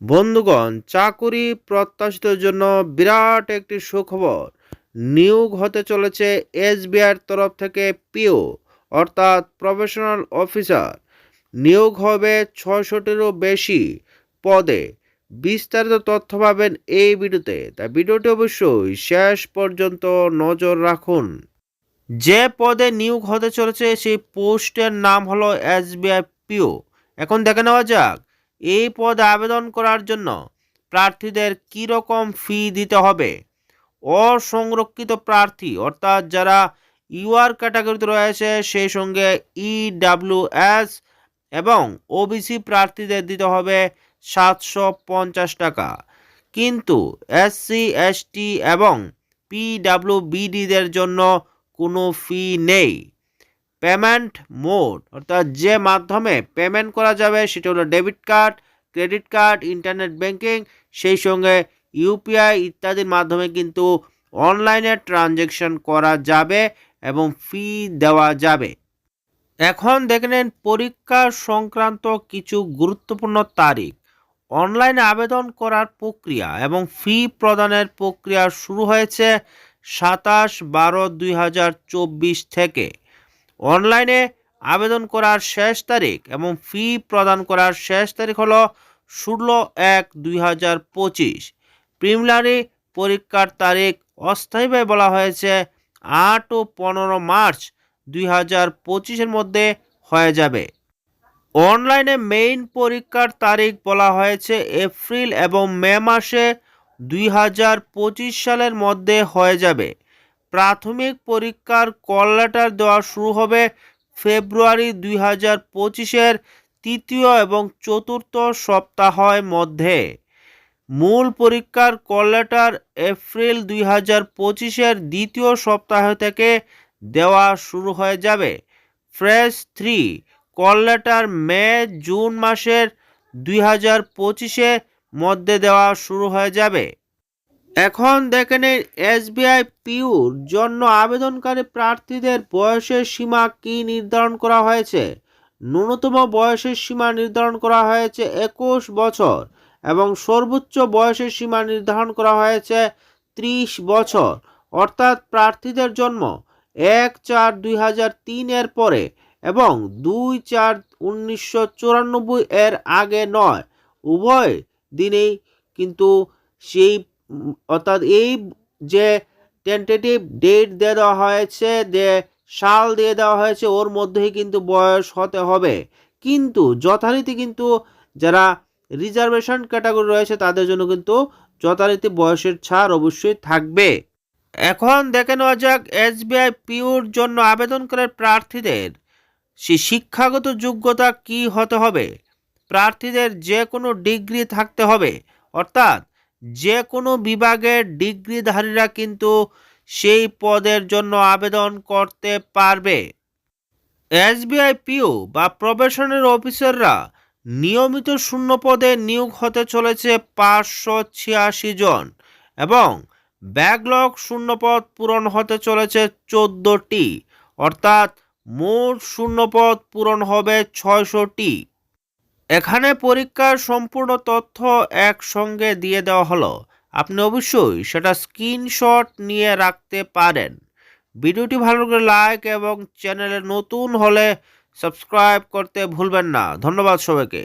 বন্ধুগণ, চাকুরি প্রত্যাশিতের জন্য বিরাট একটি সুখবর। নিয়োগ হতে চলেছে এসবিআইয়ের তরফ থেকে পিও, অর্থাৎ প্রফেশনাল অফিসার। নিয়োগ হবে ছয়শটিরও বেশি পদে। বিস্তারিত তথ্য পাবেন এই ভিডিওতে। তাই ভিডিওটি অবশ্যই শেষ পর্যন্ত নজর রাখুন। যে পদে নিয়োগ হতে চলেছে, সেই পোস্টের নাম হলো এসবিআই পিও। এখন দেখে নেওয়া যাক এই পদে আবেদন করার জন্য প্রার্থীদের কী রকম ফি দিতে হবে? অসংরক্ষিত প্রার্থী, অর্থাৎ যারা ইউআর ক্যাটাগরিতে রয়েছে, সেই সঙ্গে ইডাব্লিউএস এবং ওবিসি প্রার্থীদের দিতে হবে সাতশো পঞ্চাশ টাকা। কিন্তু এসসি এসটি এবং পিডাব্লিউবিডিদের জন্য কোনো ফি নেই। পেমেন্ট মোড, অর্থাৎ যে মাধ্যমে পেমেন্ট করা যাবে সেটা হলো debit card, credit card, internet banking, সেই সঙ্গে ইউপিআই ইত্যাদির মাধ্যমে কিন্তু অনলাইনে ট্রানজ্যাকশন করা যাবে এবং ফি দেওয়া যাবে। এখন দেখে নেন পরীক্ষা সংক্রান্ত কিছু গুরুত্বপূর্ণ তারিখ। অনলাইনে আবেদন করার প্রক্রিয়া এবং ফি প্রদানের প্রক্রিয়া শুরু হয়েছে সাতাশ বারো দুই থেকে। অনলাইনে আবেদন করার শেষ তারিখ এবং ফি প্রদান করার শেষ তারিখ হলো ষোলো এক দুই হাজার পঁচিশ। প্রিমিলারি পরীক্ষার তারিখ অস্থায়ীভাবে বলা হয়েছে আট ও পনেরো মার্চ দুই হাজার পঁচিশের মধ্যে হয়ে যাবে। অনলাইনে মেইন পরীক্ষার তারিখ বলা হয়েছে এপ্রিল এবং মে মাসে দুই হাজার পঁচিশ সালের মধ্যে হয়ে যাবে। প্রাথমিক পরীক্ষার কল লেটার দেওয়া শুরু হবে ফেব্রুয়ারি দুই হাজার পঁচিশের তৃতীয় এবং চতুর্থ সপ্তাহের মধ্যে। মূল পরীক্ষার কল লেটার এপ্রিল দুই হাজার পঁচিশের দ্বিতীয় সপ্তাহ থেকে দেওয়া শুরু হয়ে যাবে। Fresh three call letter May, June মাসের দুই হাজার পঁচিশের মধ্যে দেওয়া শুরু হয়ে যাবে। এখন দেখে নিন, এসবিআই পিউর জন্য আবেদনকারী প্রার্থীদের বয়সের সীমা কি নির্ধারণ করা হয়েছে? ন্যূনতম বয়সের সীমা নির্ধারণ করা হয়েছে একুশ বছর এবং সর্বোচ্চ বয়সের সীমা নির্ধারণ করা হয়েছে ত্রিশ বছর। অর্থাৎ প্রার্থীদের জন্ম এক চার দুই হাজার তিনের পরে এবং দুই চার উনিশশো চুরানব্বই এর আগে নয়। উভয় দিনেই কিন্তু সেই অর্থাৎ এই যে টেন্টেটিভ ডেট দিয়ে দেওয়া হয়েছে, যে সাল দিয়ে দেওয়া হয়েছে, ওর মধ্যেই কিন্তু বয়স হতে হবে। কিন্তু যথারীতি কিন্তু যারা রিজার্ভেশন ক্যাটাগরি রয়েছে, তাদের জন্য কিন্তু যথারীতি বয়সের ছাড় অবশ্যই থাকবে। এখন দেখে নেওয়া যাক এসবিআই পিওর জন্য আবেদনকারী প্রার্থীদের সে শিক্ষাগত যোগ্যতা কি হতে হবে? প্রার্থীদের যে কোনো ডিগ্রি থাকতে হবে। অর্থাৎ যে কোনো বিভাগের ডিগ্রিধারীরা কিন্তু সেই পদের জন্য আবেদন করতে পারবে। এসবিআই পিও বা প্রবেশনের অফিসাররা নিয়মিত শূন্য পদে নিয়োগ হতে চলেছে পাঁচশো ছিয়াশি জন এবং ব্যাকলগ শূন্যপদ পূরণ হতে চলেছে চোদ্দোটি, অর্থাৎ মোট শূন্যপদ পূরণ হবে ছয়শোটি। এখানে পরীক্ষার সম্পূর্ণ তথ্য একসঙ্গে দিয়ে দেওয়া হলো। আপনি অবশ্যই সেটা স্ক্রিনশট নিয়ে রাখতে পারেন। ভিডিওটি ভালো করে লাইক এবং চ্যানেলে নতুন হলে সাবস্ক্রাইব করতে ভুলবেন না। ধন্যবাদ সবাইকে।